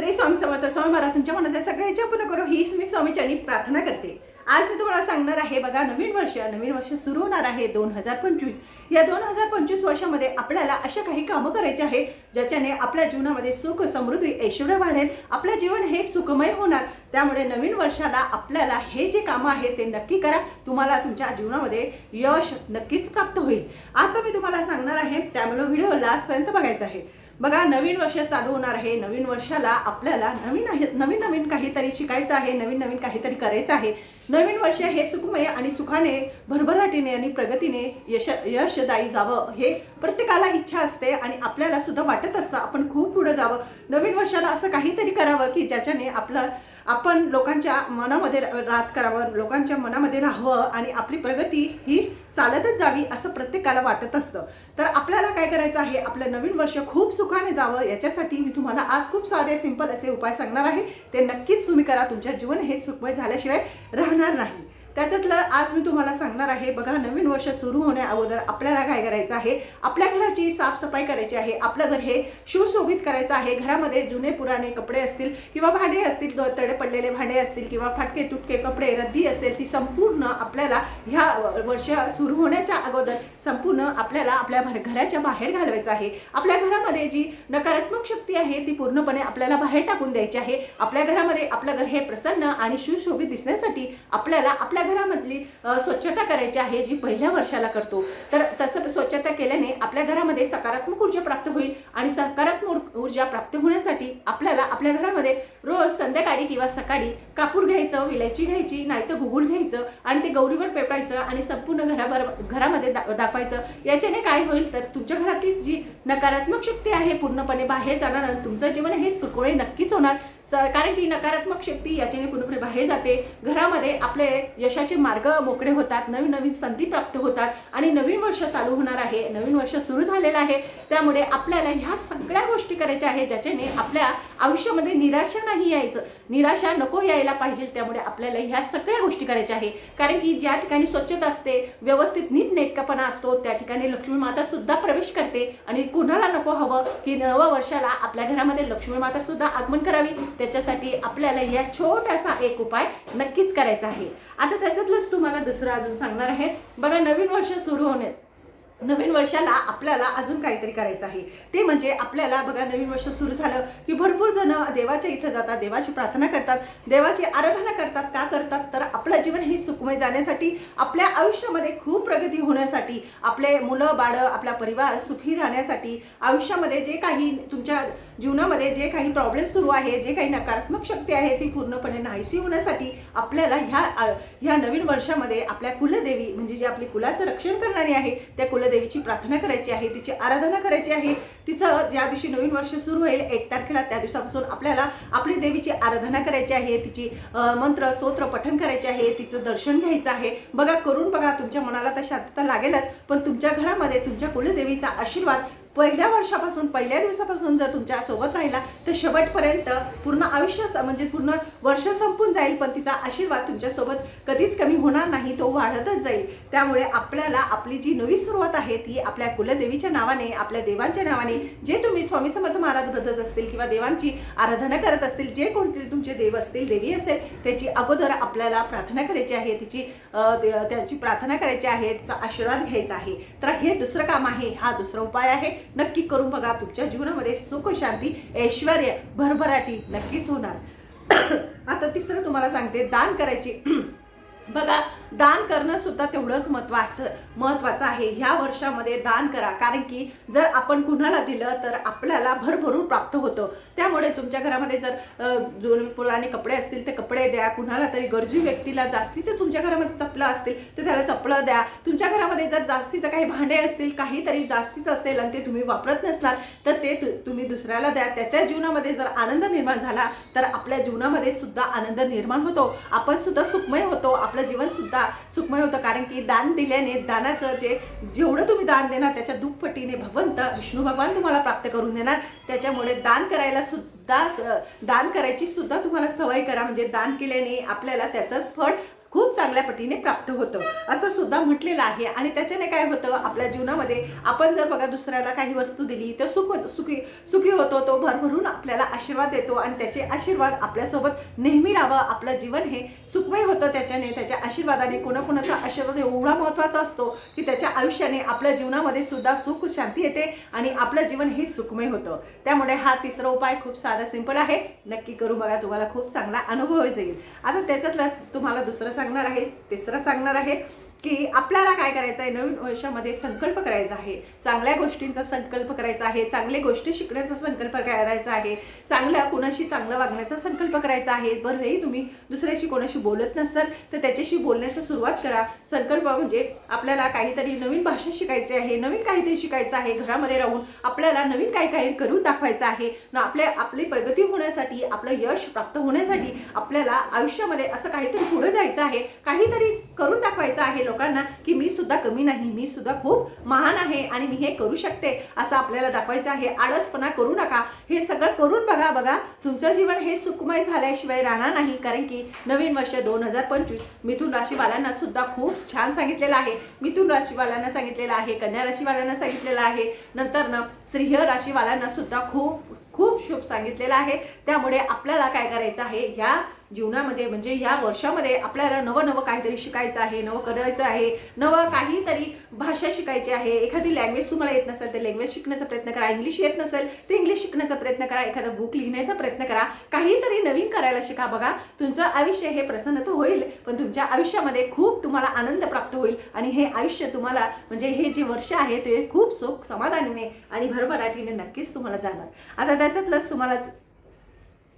श्री स्वामी समर्थ स्वामी महाराज तुमच्या मनातल्या सगळ्याच्या पूर्ण करू हीच मी स्वामीच्यांनी प्रार्थना करते. आज मी तुम्हाला सांगणार आहे बघा नवीन वर्ष नवीन वर्ष सुरू होणार आहे दोन हजार पंचवीस. या दोन हजार पंचवीस वर्षामध्ये आपल्याला अशा काही कामं करायची आहे ज्याच्याने आपल्या जीवनामध्ये सुख समृद्धी ऐश्वर्य वाढेल आपलं जीवन हे सुखमय होणार. त्यामुळे नवीन वर्षाला आपल्याला हे जे कामं आहे ते नक्की करा. तुम्हाला तुमच्या जीवनामध्ये यश नक्कीच प्राप्त होईल. आता मी तुम्हाला सांगणार आहे त्यामुळे व्हिडिओ लास्टपर्यंत बघायचा आहे. बघा नवीन वर्ष चालू होणार आहे. नवीन वर्षाला आपल्याला नवीन आहे नवीन नवीन काहीतरी शिकायचं आहे नवीन नवीन काहीतरी करायचं आहे. नवीन वर्ष हे सुखमय आणि सुखाने भरभराटीने आणि प्रगतीने यश यशदायी जावं हे प्रत्येकाला इच्छा असते आणि आपल्याला सुद्धा वाटत असतं आपण खूप पुढं जावं. नवीन वर्षाला असं काहीतरी करावं की ज्याच्याने आपलं आपण लोकांच्या मनामध्ये राज करावं लोकांच्या मनामध्ये राहावं आणि आपली प्रगती ही चालतच जावी असं प्रत्येकाला वाटत असतं. तर आपल्याला काय करायचं आहे? आपलं नवीन वर्ष खूप सुखाने जावं. याच्यासाठी मी तुम्हाला आज खूप साधे सिंपल असे उपाय सांगणार आहे. ते नक्कीच तुम्ही करा. तुमच्या जीवन हे सुखमय झाल्याशिवाय राहणार नाही. त्याच्यातलं आज मी तुम्हाला सांगणार आहे बघा नवीन वर्ष सुरू होण्या अगोदर आपल्याला काय करायचं आहे? आपल्या घराची साफसफाई करायची आहे आपलं घर हे सुशोभित करायचं आहे. घरामध्ये जुने पुराणे कपडे असतील किंवा भांडे असतील तडे पडलेले भांडे असतील किंवा फाटके तुटके कपडे रद्दी असेल ती संपूर्ण आपल्याला ह्या वर्ष सुरू होण्याच्या अगोदर संपूर्ण आपल्याला आपल्या घराच्या बाहेर घालवायचं आहे. आपल्या घरामध्ये जी नकारात्मक शक्ती आहे ती पूर्णपणे आपल्याला बाहेर टाकून द्यायची आहे. आपल्या घरामध्ये आपलं घर हे प्रसन्न आणि सुशोभित दिसण्यासाठी आपल्याला आपल्या घरामधली स्वच्छता करायची आहे जी पहिल्या वर्षाला करतो तर तसं स्वच्छता केल्याने आपल्या घरामध्ये सकारात्मक ऊर्जा प्राप्त होईल आणि सकारात्मक ऊर्जा प्राप्त होण्यासाठी आपल्याला आपल्या घरामध्ये रोज संध्याकाळी किंवा सकाळी कापूर घ्यायचं विलायची घ्यायची नाहीतर गुगुळ घ्यायचं आणि ते गौरीवर पेटायचं आणि संपूर्ण घराभर घरामध्ये दा दाखवायचं. याच्याने काय होईल तर तुमच्या घरातली जी नकारात्मक शक्ती आहे पूर्णपणे बाहेर जाणार आणि तुमचं जीवन हे सुखमय नक्कीच होणार. कारण की नकारात्मक शक्ती याच्याने पूर्णपणे बाहेर जाते. घरामध्ये आपले यशाचे मार्ग मोकळे होतात नवीन नवीन संधी प्राप्त होतात आणि नवीन वर्ष चालू होणार आहे नवीन वर्ष सुरू झालेलं आहे. त्यामुळे आपल्याला ह्या सगळ्या गोष्टी करायच्या आहे ज्याच्याने आपल्या आयुष्यामध्ये निराशा नाही यायचं. निराशा नको यायला पाहिजे त्यामुळे आपल्याला ह्या सगळ्या गोष्टी करायच्या आहे कारण की ज्या ठिकाणी स्वच्छता असते व्यवस्थित नीटनेटकपणा असतो त्या ठिकाणी लक्ष्मी माता सुद्धा प्रवेश करते आणि कुणाला नको हवं की नव्या वर्षाला आपल्या घरामध्ये लक्ष्मी माता सुद्धा आगमन करावी. त्याच्यासाठी आपल्याला या छोटासा एक उपाय नक्कीच करायचा आहे. आता त्याच्यातलंच तुम्हाला दुसरं अजून सांगणार आहे. बघा नवीन वर्ष सुरू होणे नवीन वर्षाला आपल्याला अजून काहीतरी करायचं आहे. ते म्हणजे आपल्याला बघा नवीन वर्ष सुरू झालं की भरपूर जण देवाच्या इथं जातात देवाची प्रार्थना करतात देवाची आराधना करतात. का करतात? तर आपलं जीवन हे सुखमय जाण्यासाठी आपल्या आयुष्यामध्ये खूप प्रगती होण्यासाठी आपले मुलं बाळं आपला परिवार सुखी राहण्यासाठी आयुष्यामध्ये जे काही तुमच्या जीवनामध्ये जे काही प्रॉब्लेम सुरू आहे जे काही नकारात्मक शक्ती आहे ती पूर्णपणे नाहीशी होण्यासाठी आपल्याला ह्या ह्या नवीन वर्षामध्ये आपल्या कुलदेवी म्हणजे जी आपली कुलाचं रक्षण करणारी आहे त्या कुल देवीची प्रार्थना करायची आहे तिची आराधना करायची आहे. तिचं ज्या दिवशी नवीन वर्ष सुरू होईल एक तारखेला त्या दिवसापासून आपल्याला आपली देवीची आराधना करायची आहे तिची मंत्र स्तोत्र पठण करायचे आहे तिचं दर्शन घ्यायचं आहे. बघा करून बघा तुमच्या मनाला तर शांतता लागेलच पण तुमच्या घरामध्ये तुमच्या कुलदेवीचा आशीर्वाद पहिल्या वर्षापासून पहिल्या दिवसापासून जर तुमच्यासोबत राहिला तर शेवटपर्यंत पूर्ण आयुष्य स- म्हणजे पूर्ण वर्ष संपून जाईल पण तिचा आशीर्वाद तुमच्यासोबत कधीच कमी होणार नाही तो वाढतच जाईल. त्यामुळे आपल्याला आपली जी नवी सुरुवात आहे ती आपल्या कुलदेवीच्या नावाने आपल्या देवांच्या नावाने जे तुम्ही स्वामी समर्थ महाराज बदलत असतील किंवा देवांची आराधना करत असतील जे कोणते तुमचे देव असतील देवी असेल त्याची अगोदर आपल्याला प्रार्थना करायची आहे तिची त्याची प्रार्थना करायची आहे तिचा आशीर्वाद घ्यायचा आहे. तर हे दुसरं काम आहे हा दुसरा उपाय आहे. नक्की करून बघा. तुमच्या जीवनामध्ये सुख शांती ऐश्वर भरभराटी नक्कीच होणार. आता तिसरं तुम्हाला सांगते दान करायची. बघा दान करणं सुद्धा तेवढंच महत्वाचं महत्वाचं आहे. ह्या वर्षामध्ये दान करा. कारण की जर आपण कुणाला दिलं तर आपल्याला भरभरून प्राप्त होतं. त्यामुळे तुमच्या घरामध्ये जर जुन पुराने कपडे असतील ते कपडे द्या. कुणाला तरी गरजू व्यक्तीला जास्तीचे तुमच्या घरामध्ये चपलं असतील तर त्याला चपलं द्या. तुमच्या घरामध्ये जर जास्तीचं काही भांडे असतील काहीतरी जास्तीचं असेल आणि ते तुम्ही वापरत नसणार तर ते तु- तुम्ही दुसऱ्याला द्या. त्याच्या जीवनामध्ये जर आनंद निर्माण झाला तर आपल्या जीवनामध्ये सुद्धा आनंद निर्माण होतो. आपण सुद्धा सुखमय होतो. आपलं जीवन सुद्धा सुखमय होतं. कारण की दान दिल्याने दानाचं जे जेवढं तुम्ही दान देणार त्याच्या दुप्पटीने भगवंत विष्णू भगवान तुम्हाला प्राप्त करून देणार. त्याच्यामुळे दान करायला सुद्धा दान करायची सुद्धा तुम्हाला सवय करा. म्हणजे दान केल्याने आपल्याला त्याचंच फळ खूप चांगल्या पटीने प्राप्त होतं. असं सुद्धा म्हटलेलं आहे. आणि त्याच्याने काय होतं आपल्या जीवनामध्ये आपण जर बघा दुसऱ्याला काही वस्तू दिली तर सुख सुखी सुख होतो तो भरभरून आपल्याला आशीर्वाद देतो आणि त्याचे आशीर्वाद आपल्यासोबत नेहमी राहावं. आपलं जीवन हे सुखमय होतं त्याच्याने त्याच्या आशीर्वादाने कोणाकोणाचा आशीर्वाद एवढा महत्त्वाचा असतो की त्याच्या आयुष्याने आपल्या जीवनामध्ये सुद्धा सुख शांती येते आणि आपलं जीवन हे सुखमय होतं. त्यामुळे हा तिसरा उपाय खूप साधा सिंपल आहे. नक्की करू बघा तुम्हाला खूप चांगला अनुभव येईल आता त्याच्यातलं तुम्हाला दुसरं सांगणार आहे तिसरं सांगणार आहे. की आपल्याला काय करायचं आहे नवीन वर्षामध्ये संकल्प करायचा आहे. चांगल्या गोष्टींचा संकल्प करायचा आहे. चांगले गोष्टी शिकण्याचा संकल्प करायचा आहे. चांगल्या कुणाशी चांगलं वागण्याचा संकल्प करायचा आहे. बरंही तुम्ही दुसऱ्याशी कोणाशी बोलत नसताल तर त्याच्याशी बोलण्याचा सुरुवात करा. संकल्प म्हणजे आपल्याला काहीतरी नवीन भाषा शिकायची आहे नवीन काहीतरी शिकायचं आहे. घरामध्ये राहून आपल्याला नवीन काही काही करून दाखवायचं आहे. न आपल्या आपली प्रगती होण्यासाठी आपलं यश प्राप्त होण्यासाठी आपल्याला आयुष्यामध्ये असं काहीतरी पुढं जायचं आहे. काहीतरी करून दाखवायचं आहे लोकांना की मी सुद्धा कमी नाही मी सुद्धा खूप महान आहे आणि मी हे करू शकते असं आपल्याला दाखवायचं आहे. आळसपणा करू नका. हे सगळं करून बघा बघा. तुमचं जीवन हे सुखमय झाल्याशिवाय राहणार नाही कारण की नवीन वर्ष दोन हजार पंचवीस मिथुन राशीवाल्यांना सुद्धा खूप छान सांगितलेलं आहे. मिथुन राशीवाल्यांना सांगितलेलं आहे कन्या राशीवाल्यांना सांगितलेलं आहे. नंतर ना सिंह राशीवाल्यांना सुद्धा खूप खूप शुभ सांगितलेलं आहे. त्यामुळे आपल्याला काय करायचं आहे? ह्या जीवनामध्ये म्हणजे या वर्षामध्ये आपल्याला नवं नवं काहीतरी शिकायचं आहे नवं करायचं आहे नवं काहीतरी भाषा शिकायची आहे. एखादी लँग्वेज तुम्हाला येत नसेल तर लँग्वेज शिकण्याचा प्रयत्न करा. इंग्लिश येत नसेल तर इंग्लिश शिकण्याचा प्रयत्न करा. एखादा बुक लिहिण्याचा प्रयत्न करा. काहीतरी नवीन करायला शिका. बघा तुमचं आयुष्य हे प्रसन्न तर होईल पण तुमच्या आयुष्यामध्ये खूप तुम्हाला आनंद प्राप्त होईल. आणि हे आयुष्य तुम्हाला म्हणजे हे जे वर्ष आहे ते खूप सुख समाधानीने आणि भरभराटीने नक्कीच तुम्हाला जाणार. आता त्याच्यातलंच तुम्हाला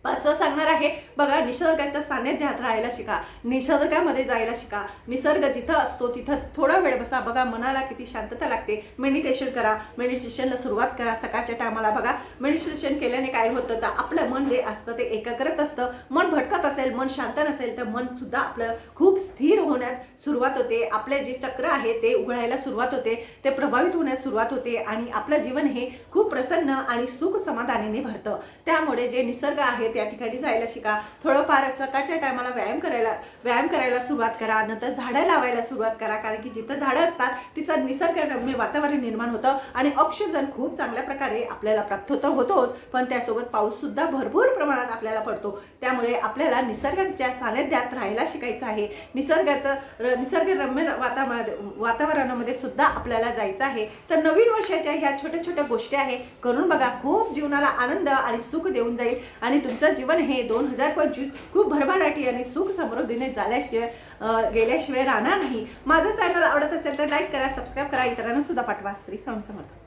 पाचवं सांगणार आहे बघा निसर्गाच्या सान्निध्यात राहायला शिका. निसर्गामध्ये जायला शिका. निसर्ग जिथं असतो तिथं थोडा वेळ बसा. बघा मनाला किती शांतता लागते. मेडिटेशन करा. मेडिटेशनला सुरुवात करा सकाळच्या टायमाला बघा मेडिटेशन केल्याने काय होतं तर आपलं मन जे असतं ते एकाग्रत असतं. मन भटकत असेल मन शांत नसेल तर मन सुद्धा आपलं खूप स्थिर होण्यात सुरुवात होते. आपले जे चक्र आहे ते उघडायला सुरुवात होते. ते प्रभावित होण्यास सुरुवात होते आणि आपलं जीवन हे खूप प्रसन्न आणि सुख समाधानाने भरतं. त्यामुळे जे निसर्ग आहे त्या ठिकाणी जायला शिका. थोडंफार सकाळच्या टायमाला व्यायाम करायला व्यायाम करायला सुरुवात करा. नंतर झाडं लावायला सुरुवात करा. कारण की जिथं झाडं असतात तिथं निसर्गरम्य वातावरण निर्माण होतं आणि ऑक्सिजन खूप चांगल्या प्रकारे आपल्याला प्राप्त होतं होतोच. पण त्यासोबत पाऊस सुद्धा भरपूर प्रमाणात आपल्याला पडतो. त्यामुळे आपल्याला निसर्गाच्या सानिध्यात राहायला शिकायचं आहे. निसर्गाचं निसर्गरम्य वातावरण वातावरणामध्ये सुद्धा आपल्याला जायचं आहे. तर नवीन वर्षाच्या ह्या छोट्या छोट्या गोष्टी आहे करून बघा. खूप जीवनाला आनंद आणि सुख देऊन जाईल. आणि तुमचं जीवन हे दोन हजार पंचवीस खूप भरभराटी आणि सुख समृद्धीने झाल्याशिवाय गेल्याशिवाय राहणार नाही. माझं चॅनल आवडत असेल तर लाईक करा सबस्क्राईब करा. इतरांना सुद्धा पाठवा. श्री स्वामी समर्थ.